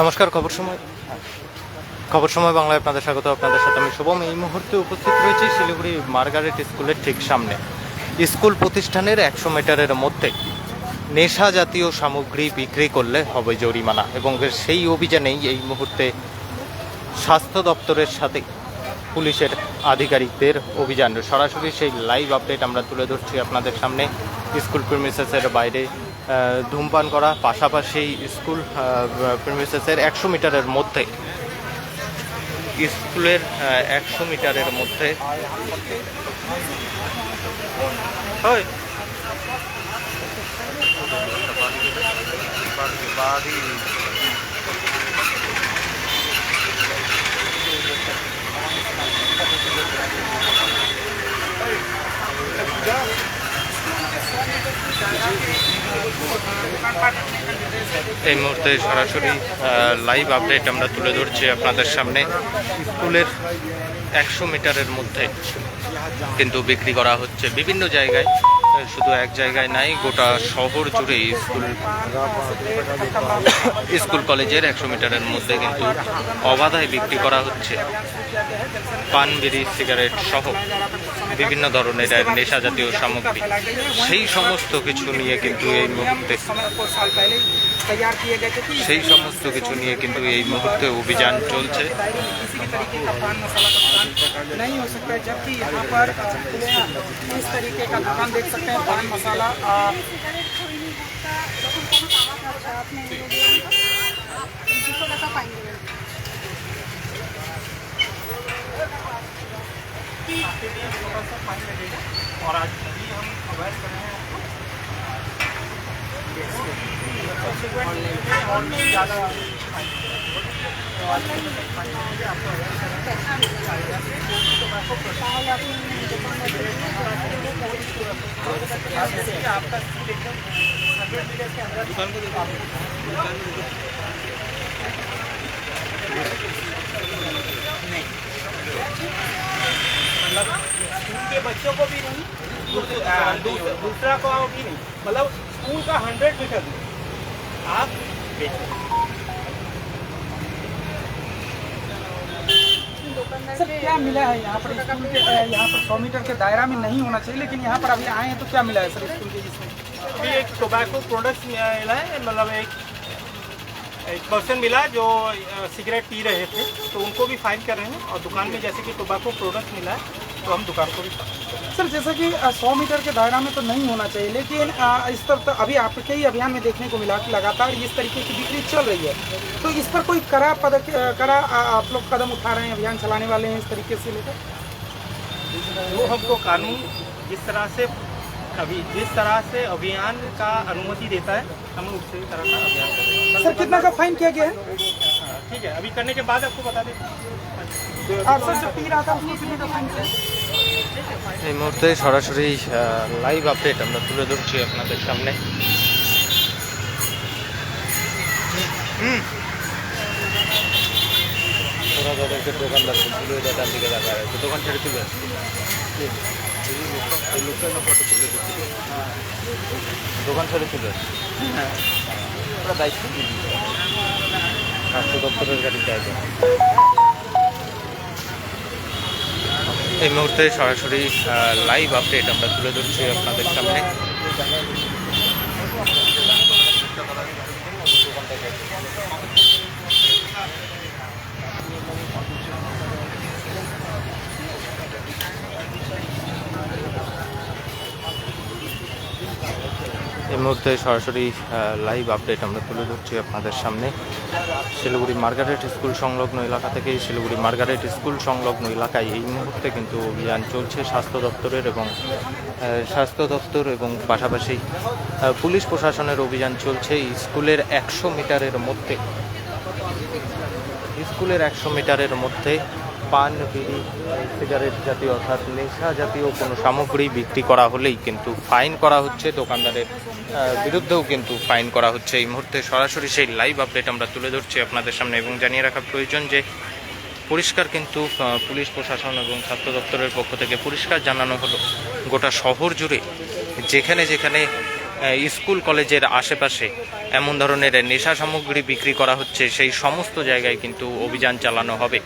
নমস্কার, খবর সময়। খবর সময় বাংলায় আপনাদের স্বাগত। আপনাদের সাথে আমি শুভম। এই মুহূর্তে উপস্থিত রয়েছি শিলিগুড়ি মার্গারেট স্কুলের ঠিক সামনে। স্কুল প্রতিষ্ঠানের একশো মিটারের মধ্যে নেশা জাতীয় সামগ্রী বিক্রি করলে হবে জরিমানা এবং সেই অভিযানেই এই মুহূর্তে স্বাস্থ্য দপ্তরের সাথে পুলিশের আধিকারিকদের অভিযান। সরাসরি সেই লাইভ আপডেট আমরা তুলে ধরছি আপনাদের সামনে। স্কুল প্রিমিসেসের বাইরে ধূমপান করা পাশাপাশি স্কুল প্রিমিসেসের একশো মিটারের মধ্যে। স্কুলের একশো মিটারের মধ্যে। ওই। এই মুহূর্তে সরাসরি লাইভ আপডেট আমরা তুলে ধরছি আপনাদের সামনে। স্কুলের একশো মিটারের মধ্যে কিন্তু বিক্রি করা হচ্ছে বিভিন্ন জায়গায়। শুধু এক জায়গায় নাই, গোটা শহর জুড়ে স্কুল স্কুল কলেজের একশো মিটারের মধ্যে কিন্তু অবাধায় বিক্রি করা হচ্ছে। পান বিড়ি সিগারেট সহ বিভিন্ন ধরনের নেশা জাতীয় সামগ্রী। সেই সমস্ত কিছু নিয়ে কিন্তু এই মুহূর্তে সেই সমস্ত কিছু নিয়ে কিন্তু এই মুহূর্তে অভিযান চলছে। नहीं हो सकता है जबकि यहाँ पर इस तरीके का दुकान देख सकते हैं पान मसाला और आज हम अवैध कर रहे हैं। उनके आपका मतलब स्कूल के बच्चों को भी नहीं, दूसरा को भी नहीं। मतलब स्कूल का हंड्रेड मीटर आप सर क्या मिला है यहाँ पर स्कूल के यहाँ पर सौ मीटर के दायरा में नहीं होना चाहिए लेकिन यहाँ पर अभी आए हैं तो क्या मिला है सर स्कूल के जिसमें? अभी एक टोबैको प्रोडक्ट मिला है मतलब एक एक पर्सन मिला जो सिगरेट पी रहे थे तो उनको भी फाइन कर रहे हैं। और दुकान में जैसे कि टोबैको प्रोडक्ट मिला है तो हम दुकान को भी सर जैसा कि सौ मीटर के दायरा में तो नहीं होना चाहिए लेकिन अ, इस तरफ़ तो अभी आपके ही अभियान में देखने को मिला कि लगातार इस तरीके की बिक्री चल रही है। तो इस पर कोई कड़ा पदक कड़ा आप लोग कदम उठा रहे हैं अभियान चलाने वाले हैं इस तरीके से लेकर? वो हमको कानून जिस तरह से अभी जिस तरह से अभियान का अनुमति देता है हम उसी तरह का अभियान कर सर कितना का फाइन किया गया हाँ, ठीक है अभी करने के बाद आपको बता देते हैं आप सर जो पी रहा था उसको कितने का फाइन किया এই মুহূর্তে সরাসরি লাইভ আপডেট আমরা তুলে ধরছি আপনাদের সামনে হুম। ওরা তাদেরকে দোকানদার তুলে দেয় তার দিকে দেখা আছে দোকান ছেড়ে তুলে আসছে এই লোকটা না ফটো তুলে দিচ্ছে দোকান ছেড়ে তুলে আসছে ওরা দায়িত্ব দিয়ে দিচ্ছে। স্বাস্থ্য দপ্তরের গাড়িতে এই মুহূর্তে সরাসরি লাইভ আপডেট আমরা তুলে ধরছি আপনাদের সামনে। এই মুহূর্তে সরাসরি লাইভ আপডেট আমরা তুলে ধরছি আপনাদের সামনে। শিলিগুড়ি মার্গারেট স্কুল সংলগ্ন এলাকা থেকে শিলিগুড়ি মার্গারেট স্কুল সংলগ্ন এলাকায় এই মুহূর্তে কিন্তু অভিযান চলছে স্বাস্থ্য দপ্তরের এবং স্বাস্থ্য দপ্তর এবং পাশাপাশি পুলিশ প্রশাসনের অভিযান চলছে স্কুলের একশো মিটারের মধ্যে। স্কুলের একশো মিটারের মধ্যে পান, বিড়ি, সিগারেট জাতীয় অর্থাৎ নেশা জাতীয় কোনো সামগ্রী বিক্রি করা হলেই কিন্তু ফাইন করা হচ্ছে। দোকানদারের বিরুদ্ধেও কিন্তু ফাইন করা হচ্ছে। এই মুহূর্তে সরাসরি সেই লাইভ আপডেট আমরা তুলে ধরছি আপনাদের সামনে এবং জানিয়ে রাখা প্রয়োজন যে পরিষ্কার কিন্তু পুলিশ, প্রশাসন এবং ছাত্র দপ্তরের পক্ষ থেকে পরিষ্কার জানানো হলো গোটা শহর জুড়ে যেখানে যেখানে স্কুল, কলেজের আশেপাশে এমন ধরনের নেশা সামগ্রী বিক্রি করা হচ্ছে, সেই সমস্ত জায়গায় কিন্তু অভিযান চালানো হবে।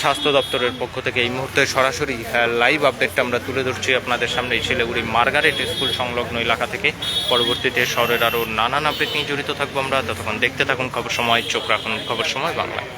স্বাস্থ্য দপ্তরের পক্ষ থেকে এই মুহূর্তে সরাসরি লাইভ আপডেটটা আমরা তুলে ধরছি আপনাদের সামনে শিলিগুড়ি মার্গারেট স্কুল সংলগ্ন এলাকা থেকে। পরবর্তীতে শহরের আরও নানান আপডেট নিয়ে জড়িত থাকব আমরা। ততক্ষণ দেখতে থাকুন খবর সময়, চোখ রাখুন খবর সময় বাংলা